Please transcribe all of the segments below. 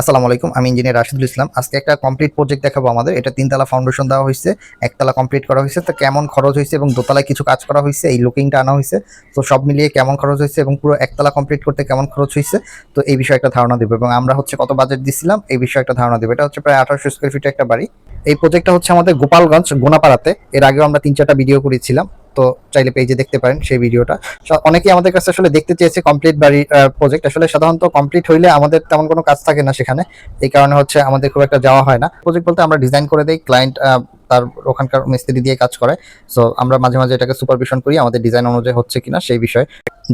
আসসালামু আলাইকুম, আমি ইঞ্জিনিয়ার রাশিদুল ইসলাম। আজকে একটা কমপ্লিট প্রজেক্ট দেখাবো আমাদের। এটা তিনতলা ফাউন্ডেশন দেওয়া হয়েছে, একতলা কমপ্লিট করা হয়েছে। তো কেমন খরচ হয়েছে এবং দোতলায় কিছু কাজ করা হয়েছে, এই লুকিংটা আনা হয়েছে। তো সব মিলিয়ে কেমন খরচ হয়েছে এবং পুরো একতলা কমপ্লিট করতে কেমন খরচ হয়েছে, তো এই বিষয়ে একটা ধারণা দেবো। এবং আমরা হচ্ছে কত বাজেট দিছিলাম, এই বিষয়ে একটা ধারণা দেবো। এটা হচ্ছে প্রায় আঠারোশো স্কোয়ার ফিটের একটা বাড়ি। এই প্রজেক্টটা হচ্ছে আমাদের গোপালগঞ্জ, গোনাপাড়াতে। এর আগেও আমরা তিন চারটা ভিডিও করেছিলাম। তো চাইলে পেজে দেখতে পারেন সেই ভিডিওটা। অনেকেই আমাদের কাছে আসলে দেখতে চেয়েছে কমপ্লিট বাড়ি প্রজেক্ট আসলে সাধারণত কমপ্লিট হইলে আমাদের তেমন কোনো কাজ থাকে না সেখানে। এই কারণে হচ্ছে আমাদের খুব একটা যাওয়া হয় না। প্রজেক্ট বলতে আমরা ডিজাইন করে দেই ক্লায়েন্ট তার ওখানকার মিস্ত্রি দিয়ে কাজ করে। সো আমরা মাঝে মাঝে এটাকে সুপারভিশন করি, আমাদের ডিজাইন অনুযায়ী হচ্ছে কিনা সেই বিষয়ে।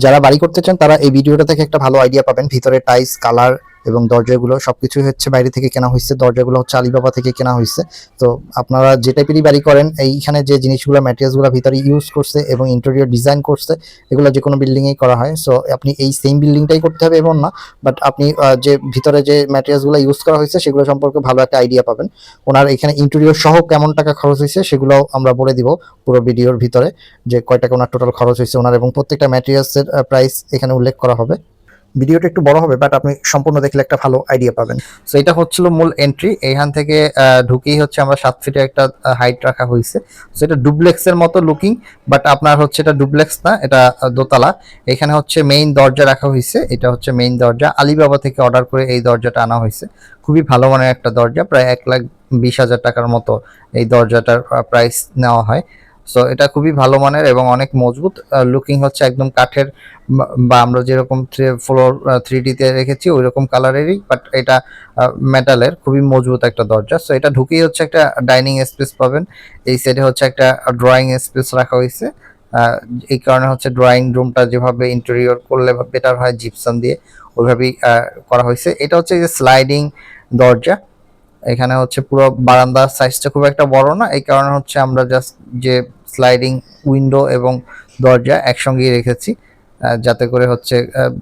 যারা বাড়ি করতে চান, তারা এই ভিডিওটা থেকে একটা ভালো আইডিয়া পাবেন। ভিতরে টাইস কালার এবং দরজাগুলো সবকিছুই হচ্ছে বাইরে থেকে কেনা হয়েছে দরজাগুলো হচ্ছে আলিবাবা থেকে কেনা হয়েছে তো আপনারা যে টাইপেরই বাড়ি করেন, এইখানে যে জিনিসগুলো ম্যাটেরিয়ালসগুলো ভিতরে ইউজ করছে এবং ইন্টেরিয়র ডিজাইন করছে, এগুলো যে কোনো বিল্ডিংয়েই করা হয়। সো আপনি এই সেম বিল্ডিংটাই করতে হবে এমন না বাট আপনি যে ভিতরে যে ম্যাটেরিয়ালসগুলো ইউজ করা হয়েছে সেগুলো সম্পর্কে ভালো একটা আইডিয়া পাবেন। ওনার এখানে ইন্টেরিয়র সহ কেমন টাকা খরচ হয়েছে সেগুলো আমরা বলে দিব পুরো ভিডিওর ভিতরে যে কয় টাকা ওনার টোটাল খরচ হয়েছে ওনার এবং প্রত্যেকটা ম্যাটেরিয়ালসের প্রাইস এখানে উল্লেখ করা হবে। ভিডিওটা একটু বড় হবে বাট আপনি সম্পূর্ণ দেখলে একটা ভালো আইডিয়া পাবেন। সো এটা হচ্ছিল মূল এন্ট্রি এইখান থেকে ঢুকেই হচ্ছে আমরা সাত ফিটে একটা হাইট রাখা হয়েছে সো এটা ডুপ্লেক্সের মতো লুকিং বাট আপনার হচ্ছে এটা ডুপ্লেক্স না, এটা দোতলা। এখানে হচ্ছে মেইন দরজা রাখা হয়েছে এটা হচ্ছে মেইন দরজা। আলিবাবা থেকে অর্ডার করে এই দরজাটা আনা হয়েছে খুবই ভালো মানের একটা দরজা। প্রায় এক লাখ বিশ হাজার টাকার মতো এই দরজাটার প্রাইস নেওয়া হয়। সো এটা খুবই ভালো মানের এবং অনেক মজবুত। লুকিং হচ্ছে একদম কাঠের, বা- আমরা যেরকম ফ্লোর থ্রি ডিতে রেখেছি ওই রকম কালারেরই বাট এটা মেটালের খুবই মজবুত একটা দরজা। সো এটা ঢুকেই হচ্ছে একটা ডাইনিং স্পেস পাবেন। এই সাইডে হচ্ছে একটা ড্রয়িং স্পেস রাখা হয়েছে। এই কারণে হচ্ছে ড্রয়িং রুমটা যেভাবে ইন্টেরিয়র করলে বেটার হয় জিপসান দিয়ে, ওইভাবেই করা হয়েছে। এটা হচ্ছে যে স্লাইডিং দরজা। এখানে হচ্ছে পুরো বারান্দার সাইজটা খুব একটা বড় না। এই কারণে হচ্ছে আমরা জাস্ট যে স্লাইডিং উইন্ডো এবং দরজা একসঙ্গেই রেখেছি যাতে করে হচ্ছে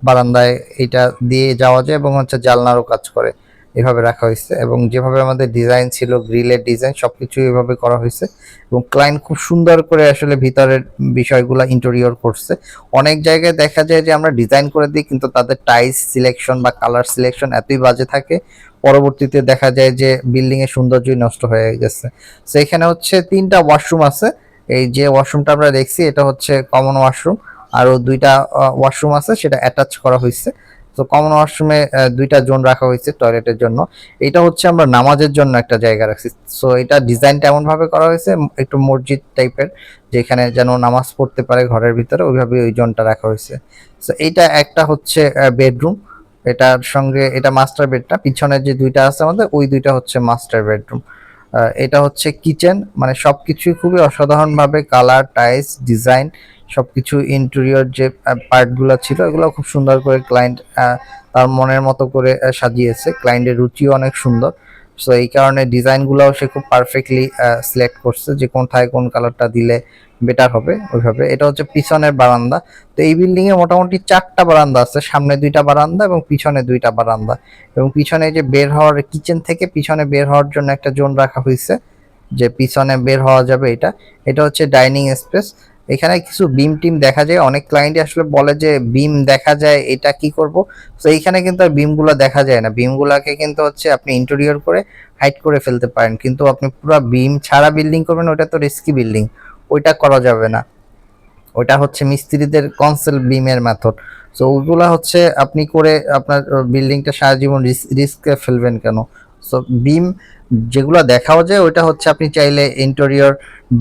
বারান্দায় এটা দিয়ে যাওয়া যায় এবং হচ্ছে জালনারও কাজ করে। এভাবে রাখা হয়েছে এবং যেভাবে আমাদের ডিজাইন ছিল, গ্রিলের ডিজাইন সবকিছু এভাবে করা হয়েছে এবং ক্লায়েন্ট খুব সুন্দর করে আসলে ভিতরের বিষয়গুলো ইন্টেরিয়র করছে। অনেক জায়গায় দেখা যায় যে আমরা ডিজাইন করে দিই কিন্তু তাদের টাইস সিলেকশন বা কালার সিলেকশন এতই বাজে থাকে, পরবর্তীতে দেখা যায় যে বিল্ডিং এর সৌন্দর্যই নষ্ট হয়ে গেছে। তো এখানে হচ্ছে তিনটা ওয়াশরুম আছে। এই যে ওয়াশরুমটা আমরা দেখছি, এটা হচ্ছে কমন ওয়াশরুম আরও দুইটা ওয়াশরুম আছে, সেটা অ্যাটাচ করা হয়েছে তো কমন ওয়াশরুমে দুইটা জোন রাখা হয়েছে টয়লেটের জন্য। এটা হচ্ছে আমরা নামাজের জন্য একটা জায়গা রাখছি। সো এটা ডিজাইনটা এমন ভাবে করা হয়েছে একটু মসজিদ টাইপের যেখানে যেন নামাজ পড়তে পারে ঘরের ভিতরে, ওইভাবে ওই জোনটা রাখা হয়েছে। সো এইটা একটা হচ্ছে বেডরুম এটার সঙ্গে, এটা মাস্টার বেডটা পিছনের যে দুইটা আছে আমাদের, ওই দুইটা হচ্ছে মাস্টার বেডরুম এটা হচ্ছে কিচেন। মানে সব কিছুই খুবই অসাধারণভাবে কালার, টাইলস, ডিজাইন সব কিছু ইন্টেরিয়র যে পার্টগুলো ছিল, এগুলো খুব সুন্দর করে ক্লায়েন্ট তার মনের মতো করে সাজিয়েছে। ক্লায়েন্টের রুচিও অনেক সুন্দর। সো এই কারণে ডিজাইনগুলোও সে খুব পারফেক্টলি সিলেক্ট করছে যে কোনটায় কোন কালারটা দিলে বেটার হবে ওইভাবে। এটা হচ্ছে পিছনের বারান্দা। তো এই বিল্ডিং এ মোটামুটি চারটা বারান্দা আছে। সামনে দুইটা বারান্দা এবং পিছনে দুইটা বারান্দা। এবং পিছনে যে বের হওয়ার কিচেন থেকে পিছনে বের হওয়ার জন্য একটা জোন রাখা হয়েছে যে পিছনে বের হওয়া যাবে এটা। এটা হচ্ছে ডাইনিং স্পেস এখানে কিছু বিম টিম দেখা যায়। অনেক ক্লায়েন্টই আসলে বলে যে বিম দেখা যায়, এটা কি করব? তো এইখানে কিন্তু আর বিমগুলো দেখা যায় না। বিমগুলোকে কিন্তু হচ্ছে আপনি ইন্টেরিয়র করে হাইড করে ফেলতে পারেন। কিন্তু আপনি পুরো বিম ছাড়া বিল্ডিং করবেন, ওটা তো রিস্কি বিল্ডিং ওইটা করা যাবে না। ওইটা হচ্ছে মিস্ত্রিদের কনসেল বিমের মেথড সো ওইগুলা হচ্ছে আপনি করে আপনার বিল্ডিংটা সারা জীবন রিস্কে ফেলবেন কেন? সো বিম যেগুলো দেখাও যায়, ওইটা হচ্ছে আপনি চাইলে ইন্টেরিয়র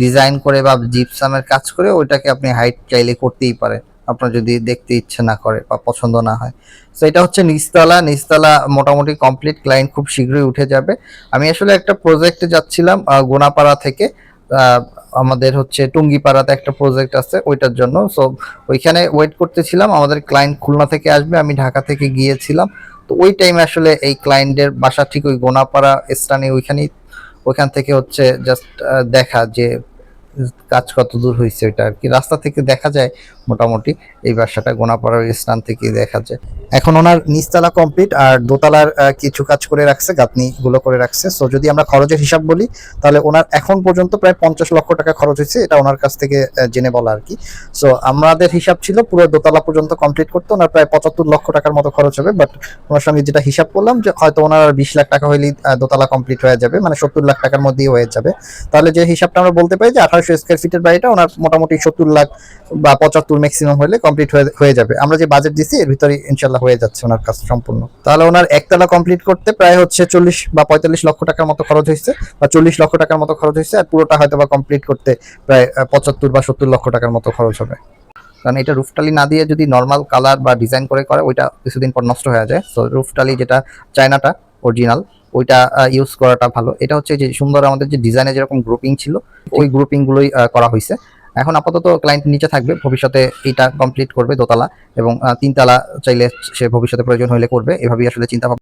ডিজাইন করে বা জিপসামের কাজ করে ওইটাকে আপনি হাইট চাইলে করতেই পারেন। আপনার যদি দেখতে ইচ্ছে না করে বা পছন্দ না হয়। তো এটা হচ্ছে নিচতলা নিচতলা মোটামুটি কমপ্লিট ক্লায়েন্ট খুব শীঘ্রই উঠে যাবে। আমি আসলে একটা প্রজেক্টে যাচ্ছিলাম গোনাপাড়া থেকে। আমাদের হচ্ছে টুঙ্গিপাড়াতে একটা প্রজেক্ট আছে, ওইটার জন্য। সো ওইখানে ওয়েট করতেছিলাম। আমাদের ক্লায়েন্ট খুলনা থেকে আসবে। আমি ঢাকা থেকে গিয়েছিলাম। তো ওই টাইমে আসলে এই ক্লায়েন্টের বাসা ঠিক ওই গোনাপাড়া স্থানে ওইখানেই, ওইখান থেকে হচ্ছে জাস্ট দেখা যে কাজ কত দূর হয়েছে ওইটা আর কি। রাস্তা থেকে দেখা যায় মোটামুটি এই বাসাটা, গোনাপাড়ার স্থান থেকে দেখা যায়। এখন ওনার নিচতলা কমপ্লিট আর দোতলার কিছু কাজ করে রাখছে গাঁথনি গুলো করে রাখছে। সো যদি আমরা খরচের হিসাব বলি, তাহলে ওনার এখন পর্যন্ত প্রায় পঞ্চাশ লক্ষ টাকা খরচ হয়েছে, এটা ওনার কাছ থেকে জেনে বলা আর কি। সো আমাদের হিসাব ছিল পুরো দোতলা পর্যন্ত কমপ্লিট করতে ওনার প্রায় পঁচাত্তর লক্ষ টাকার মতো খরচ হবে। বাট ওনার সঙ্গে যেটা হিসাব করলাম যে, হয়তো ওনার বিশ লাখ টাকা হইলেই দোতলা কমপ্লিট হয়ে যাবে মানে সত্তর লাখ টাকার মধ্যেই হয়ে যাবে। তাহলে যে হিসাবটা আমরা বলতে পারি যে, আঠারোশো স্কোয়ার ফিটের বাড়িটা ওনার মোটামুটি সত্তর লাখ বা পঁচাত্তর ম্যাক্সিমাম হলে কমপ্লিট হয়ে যাবে। আমরা যে বাজেট দিছি, এর ভিতরে ইনশাল্লাহ হয়ে যাচ্ছে ওনার কাজ সম্পূর্ণ। তাহলে ওনার একতলা কমপ্লিট করতে প্রায় হচ্ছে চল্লিশ বা পঁয়তাল্লিশ লক্ষ টাকার মতো খরচ হয়েছে বা চল্লিশ লক্ষ টাকার মতো খরচ হয়েছে, আর পুরোটা হয়তো বা কমপ্লিট করতে প্রায় পঁচাত্তর বা সত্তর লক্ষ টাকার মতো খরচ হবে। কারণ এটা রুফটালি না দিয়ে যদি নর্মাল কালার বা ডিজাইন করে করে, ওইটা কিছুদিন পর নষ্ট হয়ে যায়। তো রুফটালি যেটা, চায়নাটা অরিজিনাল ওইটা ইউজ করাটা ভালো। এটা হচ্ছে যে সুন্দর আমাদের যে ডিজাইনে যেরকম গ্রুপিং ছিল, ওই গ্রুপিং গুলোই করা হয়েছে এখন আপাতত ক্লায়েন্ট নিচে থাকবে, ভবিষ্যতে এটা কমপ্লিট করবে দোতলা এবং তিনতলা চাইলে সে ভবিষ্যতে প্রয়োজন হলে করবে, এভাবেই আসলে চিন্তা